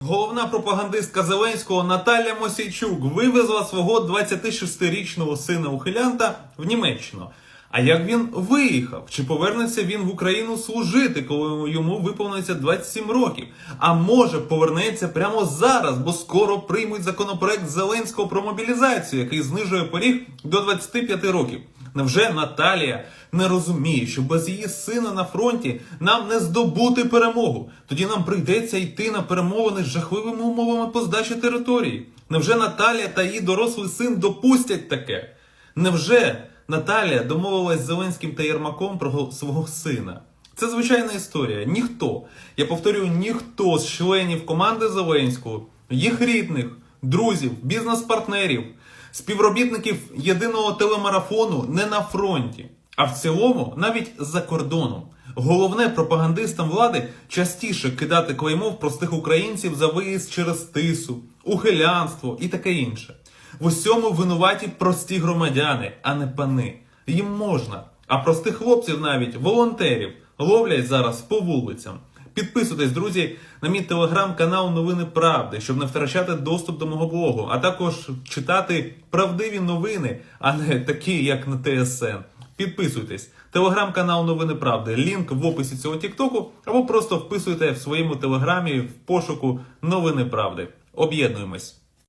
Головна пропагандистка Зеленського Наталя Мосійчук вивезла свого 26-річного сина ухилянта в Німеччину. А як він виїхав? Чи повернеться він в Україну служити, коли йому виповниться 27 років? А може повернеться прямо зараз, бо скоро приймуть законопроект Зеленського про мобілізацію, який знижує поріг до 25 років. Невже Наталія не розуміє, що без її сина на фронті нам не здобути перемогу? Тоді нам прийдеться йти на перемовини з жахливими умовами по здачі території. Невже Наталія та її дорослий син допустять таке? Невже Наталія домовилась з Зеленським та Єрмаком про свого сина? Це звичайна історія. Ніхто, я повторюю, ніхто з членів команди Зеленського, їх рідних, друзів, бізнес-партнерів, співробітників єдиного телемарафону не на фронті, а в цілому навіть за кордоном. Головне пропагандистам влади частіше кидати клеймо в простих українців за виїзд через тису, ухилянство і таке інше. В усьому винуваті прості громадяни, а не пани. Їм можна. А простих хлопців навіть волонтерів ловлять зараз по вулицям. Підписуйтесь, друзі, на мій телеграм-канал Новини Правди, щоб не втрачати доступ до мого блогу, а також читати правдиві новини, а не такі, як на ТСН. Підписуйтесь. Телеграм-канал Новини Правди. Лінк в описі цього Тіктоку, або просто вписуйте в своєму телеграмі в пошуку Новини Правди. Об'єднуємось.